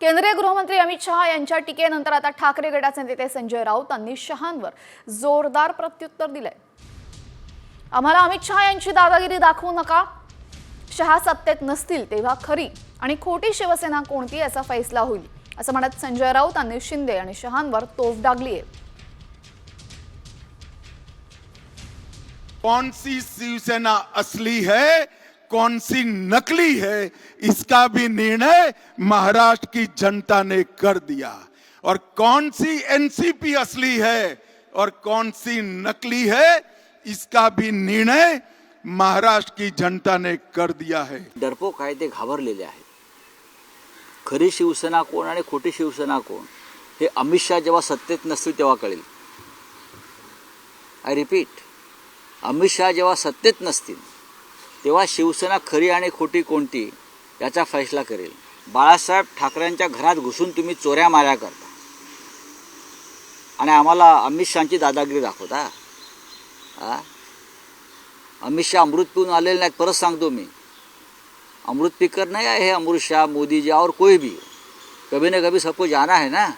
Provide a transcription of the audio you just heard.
केंद्रीय गृहमंत्री अमित शहा यांच्या टीकेनंतर आता ठाकरे गटाचे नेते संजय राऊतांनी शहांवर जोरदार प्रत्युत्तर दिलंय. आम्हाला अमित शहा यांची दादागिरी दाखवू नका. शहा सत्तेत नसतील तेव्हा खरी आणि खोटी शिवसेना कोणती याचा फैसला होईल असं म्हणत संजय राऊतांनी शिंदे आणि शहांवर तोफ डागली आहे कौन सी शिवसेना असली है? कौन सी नकली है, इसका भी निर्णय महाराष्ट्र की जनता ने कर दिया। और कौन सी एनसीपी असली है और कौन सी नकली है, इसका भी निर्णय महाराष्ट्र की जनता ने कर दिया है। डरपोक आहे ते घाबरलेले आहेत। खरी शिवसेना आणि खोटी शिवसेना हे अमित शहा जेव्हा सत्तेत नसतील कळेल। आय रिपीट अमित शहा जेव्हा सत्तेत नसतील तेव्हा शिवसेना खरी आणि खोटी कोणती याचा फैसला करेल. बाळासाहेब ठाकरेंच्या घरात घुसून तुम्ही चोऱ्या माऱ्या करता. आणि आम्हाला अमित शहाची दादागिरी दाखवता. आ? अमित शहा अमृत पिऊन आलेले नाहीत परत सांगतो मी. अमृत पिकर नाही आहे हैं अमृत शाह मोदी जी और कोई भी. कभी न कभी सबको जाना है ना.